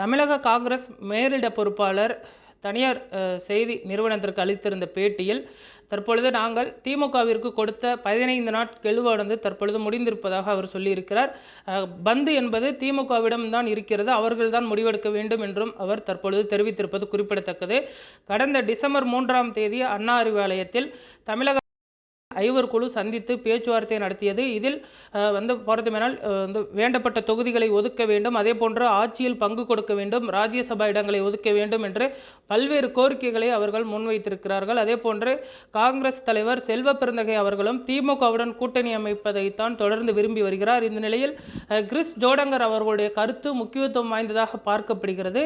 தமிழக காங்கிரஸ் மேலிட பொறுப்பாளர் தனியார் செய்தி நிறுவனத்திற்கு அளித்திருந்த பேட்டியில் தற்பொழுது நாங்கள் திமுகவிற்கு கொடுத்த பதினைந்து நாட் கெழுவானது தற்பொழுது முடிந்திருப்பதாக அவர் சொல்லியிருக்கிறார். பந்து என்பது திமுகவிடம் தான் இருக்கிறது. அவர்கள்தான் முடிவெடுக்க வேண்டும் என்றும் அவர் தற்பொழுது தெரிவித்திருப்பது குறிப்பிடத்தக்கது. கடந்த டிசம்பர் மூன்றாம் தேதி அண்ணா அறிவாலயத்தில் தமிழக ஐவர் குழு சந்தித்து பேச்சுவார்த்தை நடத்தியது. இதில் வந்து பார்த்தோமேனால் வந்து வேண்டப்பட்ட தொகுதிகளை ஒதுக்க வேண்டும். அதே போன்று ஆட்சியில் பங்கு கொடுக்க வேண்டும். ராஜ்யசபா இடங்களை ஒதுக்க வேண்டும் என்று பல்வேறு கோரிக்கைகளை அவர்கள் முன்வைத்திருக்கிறார்கள். அதே போன்று காங்கிரஸ் தலைவர் செல்வ பெருந்தகை அவர்களும் திமுகவுடன் கூட்டணி அமைப்பதைத்தான் தொடர்ந்து விரும்பி வருகிறார். இந்த நிலையில் கிறிஸ் ஜோடங்கர் அவர்களுடைய கருத்து முக்கியத்துவம் வாய்ந்ததாக பார்க்கப்படுகிறது.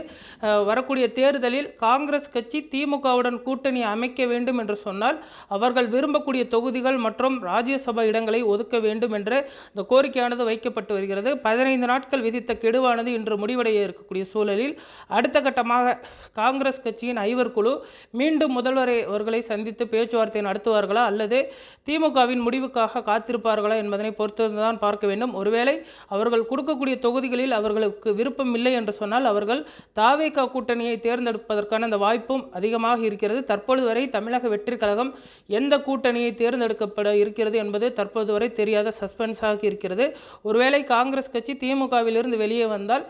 வரக்கூடிய தேர்தலில் காங்கிரஸ் கட்சி திமுகவுடன் கூட்டணி அமைக்க வேண்டும் என்று சொன்னால் அவர்கள் விரும்பக்கூடிய தொகுதி தொகுதிகள் மற்றும் ராஜ்யசபா இடங்களை ஒதுக்க வேண்டும் என்ற இந்த கோரிக்கையானது வைக்கப்பட்டு வருகிறது. பதினைந்து நாட்கள் விதித்த கெடுவானது இன்று முடிவடைய இருக்கக்கூடிய சூழலில் அடுத்த கட்டமாக காங்கிரஸ் கட்சியின் ஐவர் குழு மீண்டும் முதல்வரை அவர்களை சந்தித்து பேச்சுவார்த்தை நடத்துவார்களா அல்லது திமுகவின் முடிவுக்காக காத்திருப்பார்களா என்பதனை பொறுத்திருந்துதான் பார்க்க வேண்டும். ஒருவேளை அவர்கள் கொடுக்கக்கூடிய தொகுதிகளில் அவர்களுக்கு விருப்பம் இல்லை என்று சொன்னால் அவர்கள் தாவேகா கூட்டணியை தேர்ந்தெடுப்பதற்கான அந்த வாய்ப்பும் அதிகமாக இருக்கிறது. தற்பொழுது வரை தமிழக வெற்றி கழகம் எந்த கூட்டணியை தேர்ந்தெடுக்கப்பட இருக்கிறது என்பது தற்போது வரை தெரியாத சஸ்பென்ஸாக இருக்கிறது. ஒருவேளை காங்கிரஸ் கட்சி திமுகவிலிருந்து வெளியே வந்தால்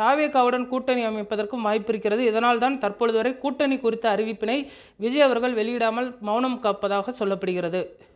தாவேகாவுடன் கூட்டணி அமைப்பதற்கும் வாய்ப்பு இருக்கிறது. இதனால் தான் தற்பொழுது வரை கூட்டணி குறித்த அறிவிப்பினை விஜய் அவர்கள் வெளியிடாமல் மௌனம் காப்பதாக சொல்லப்படுகிறது.